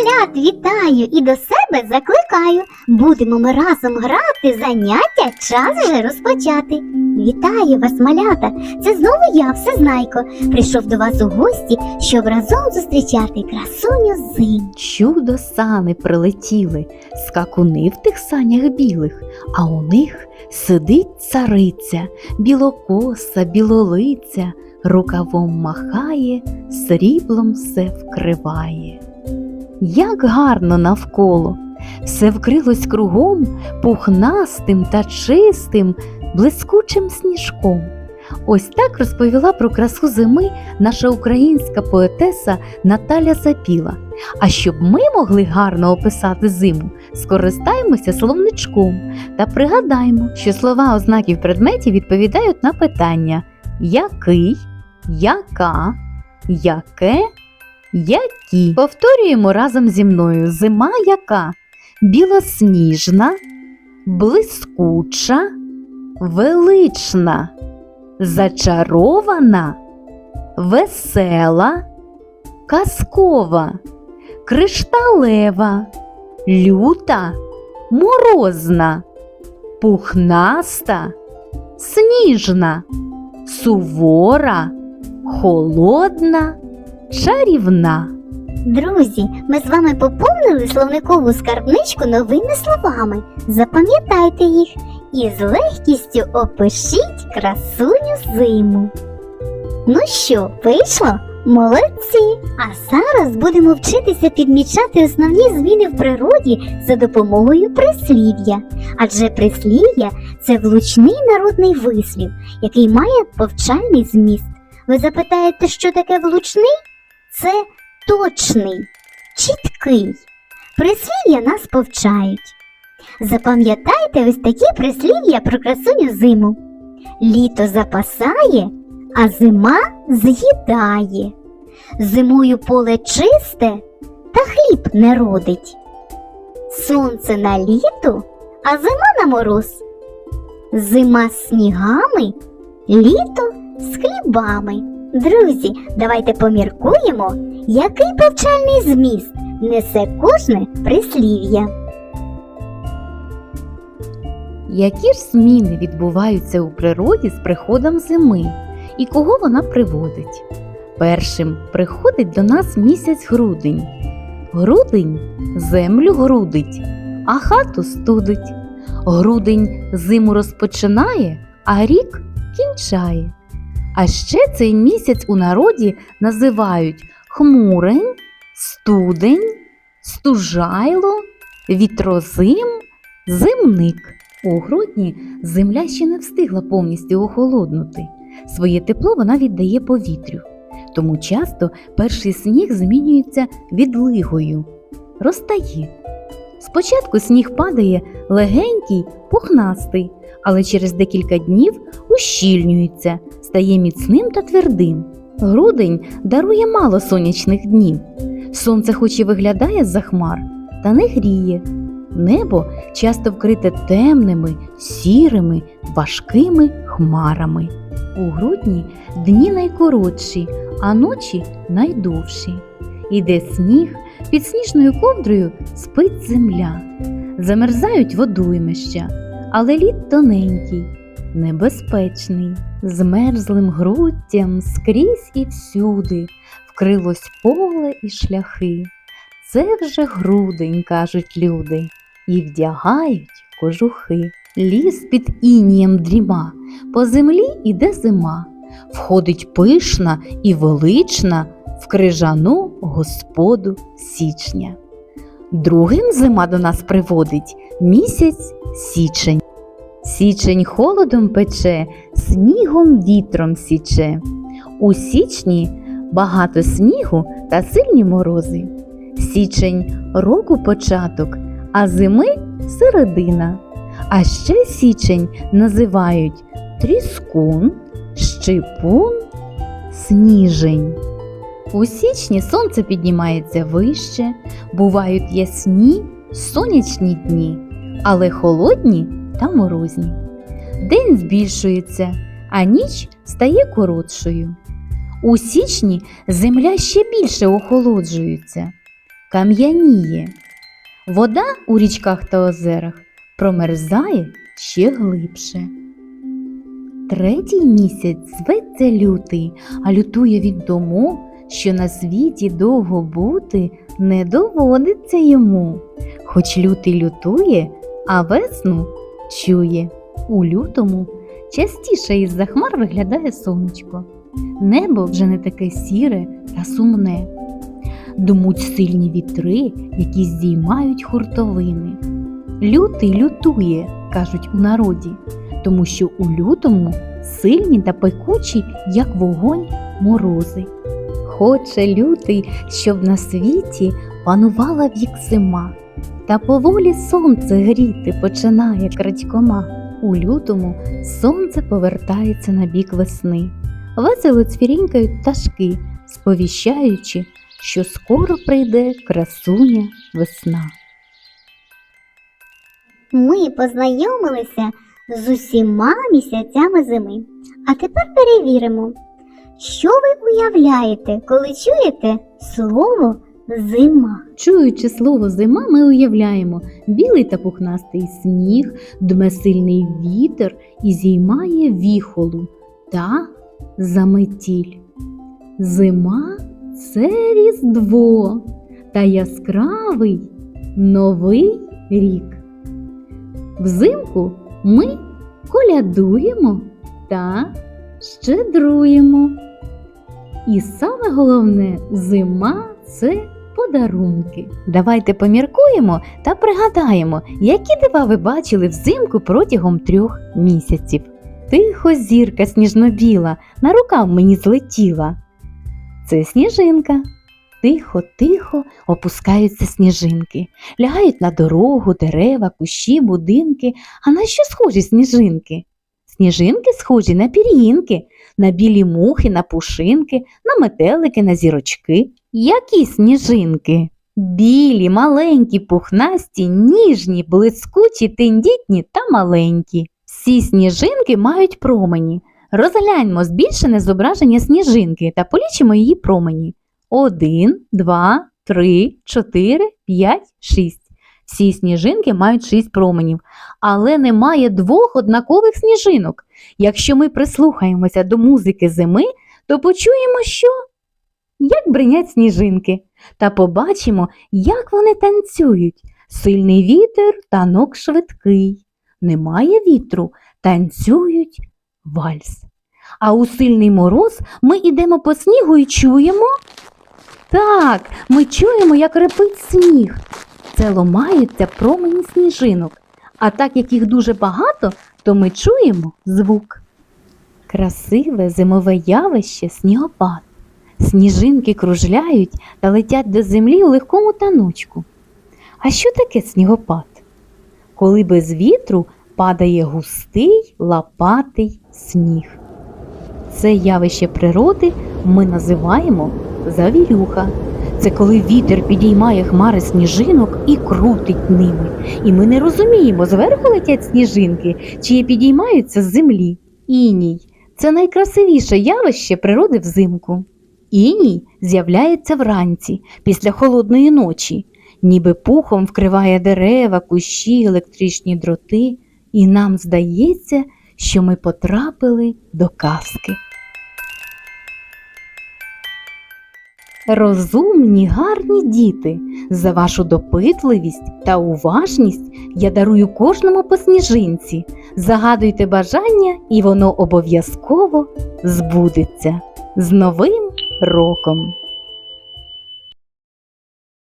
малят вітаю і до себе закликаю. Будемо ми разом грати, заняття час вже розпочати. Вітаю вас, малята! Це знову я, всезнайко, прийшов до вас у гості, щоб разом зустрічати красуню зим. Чудо сани прилетіли, скакуни в тих санях білих, а у них сидить цариця, білокоса, білолиця, рукавом махає, сріблом все вкриває. Як гарно навколо, все вкрилось кругом пухнастим та чистим, блискучим сніжком. Ось так розповіла про красу зими наша українська поетеса Наталя Запіла. А щоб ми могли гарно описати зиму, скористаємося словничком та пригадаємо, що слова ознаків предметів відповідають на питання який, яка, яке, які. Повторюємо разом зі мною зима яка білосніжна, блискуча, велична, зачарована, весела казкова, кришталева, люта, морозна, пухнаста, сніжна, сувора, холодна, чарівна. Друзі, ми з вами поповнили словникову скарбничку новими словами. Запам'ятайте їх і з легкістю опишіть красуню зиму. Ну що, вийшло? Молодці! А зараз будемо вчитися підмічати основні зміни в природі за допомогою прислів'я. Адже прислів'я це влучний народний вислів, який має повчальний зміст. Ви запитаєте, що таке влучний? Це точний, чіткий. Прислів'я нас повчають. Запам'ятайте ось такі прислів'я про красуню зиму. Літо запасає, а зима з'їдає. Зимою поле чисте, та хліб не родить. Сонце на літо, а зима на мороз. Зима з снігами, літо з хлібами. Друзі, давайте поміркуємо, який повчальний зміст несе кожне прислів'я. Які ж зміни відбуваються у природі з приходом зими і кого вона приводить? Першим приходить до нас місяць грудень. Грудень землю грудить, а хату студить. Грудень зиму розпочинає, а рік кінчає. А ще цей місяць у народі називають хмурень, студень, стужайло, вітрозим, зимник. У грудні земля ще не встигла повністю охолоднути. Своє тепло вона віддає повітрю. Тому часто перший сніг змінюється відлигою, розтає. Спочатку сніг падає легенький, пухнастий, але через декілька днів ущільнюється, стає міцним та твердим. Грудень дарує мало сонячних днів. Сонце хоч і виглядає з-за хмар, та не гріє. Небо часто вкрите темними, сірими, важкими хмарами. У грудні дні найкоротші, а ночі найдовші. Іде сніг, під сніжною ковдрою спить земля. Замерзають водоймища, але лід тоненький, небезпечний, з мерзлим груддям скрізь і всюди вкрилось поле і шляхи. Це вже грудень, кажуть люди, і вдягають кожухи. Ліс під інієм дріма, по землі іде зима, входить пишна і велична в крижану господу січня. Другим зима до нас приводить місяць січень. Січень холодом пече, снігом вітром січе. У січні багато снігу та сильні морози. Січень року початок, а зими середина. А ще січень називають тріскун, щипун, сніжень. У січні сонце піднімається вище, бувають ясні сонячні дні, але холодні та морозні. День збільшується, а ніч стає коротшою. У січні земля ще більше охолоджується. кам'яніє. Вода у річках та озерах промерзає ще глибше. Третій місяць зветься лютий, а лютує від тому, що на світі довго бути не доводиться йому. Хоч лютий лютує, а весну чує. У лютому частіше із-за хмар виглядає сонечко. Небо вже не таке сіре та сумне. Думуть сильні вітри, які здіймають хуртовини. Лютий лютує, кажуть у народі, тому що у лютому сильні та пекучі, як вогонь, морози. Хоче лютий, щоб на світі панувала вік зима, та поволі сонце гріти починає крадькома. У лютому сонце повертається на бік весни. Весело цвірінькають пташки, сповіщаючи, що скоро прийде красуня весна. Ми познайомилися з усіма місяцями зими. А тепер перевіримо, що ви уявляєте, коли чуєте слово зима. Чуючи слово зима, ми уявляємо білий та пухнастий сніг, дме сильний вітер і зіймає віхолу та заметіль. Зима це різдво та яскравий новий рік. Взимку ми колядуємо та щедруємо. І саме головне, зима це подарунки. Давайте поміркуємо та пригадаємо, які дива ви бачили взимку протягом трьох місяців. Тихо зірка сніжно-біла на рукав мені злетіла. Це сніжинка. Тихо, тихо опускаються сніжинки, лягають на дорогу, дерева, кущі, будинки. А на що схожі сніжинки? Сніжинки схожі на пір'їнки, на білі мухи, на пушинки, на метелики, на зірочки. Які сніжинки? Білі, маленькі, пухнасті, ніжні, блискучі, тендітні та маленькі. Всі сніжинки мають промені. Розгляньмо збільшене зображення сніжинки та полічимо її промені. Один, два, три, чотири, п'ять, шість. Всі сніжинки мають шість променів, але немає двох однакових сніжинок. Якщо ми прислухаємося до музики зими, то почуємо, що як бринять сніжинки, та побачимо, як вони танцюють. Сильний вітер, танок швидкий. Немає вітру, танцюють вальс. А у сильний мороз ми йдемо по снігу і чуємо. Так, ми чуємо, як репить сніг. Це ломаються промені сніжинок. А так як їх дуже багато, то ми чуємо звук. Красиве зимове явище снігопад. Сніжинки кружляють та летять до землі у легкому таночку. А що таке снігопад? Коли без вітру падає густий лопатий сніг. Це явище природи ми називаємо завірюха. Це коли вітер підіймає хмари сніжинок і крутить ними. І ми не розуміємо, зверху летять сніжинки чи підіймаються з землі. Іній це найкрасивіше явище природи взимку. Іній з'являється вранці, після холодної ночі, ніби пухом вкриває дерева, кущі, електричні дроти, і нам здається, що ми потрапили до казки. Розумні, гарні діти, за вашу допитливість та уважність я дарую кожному по сніжинці. Загадуйте бажання, і воно обов'язково збудеться. З Новим роком!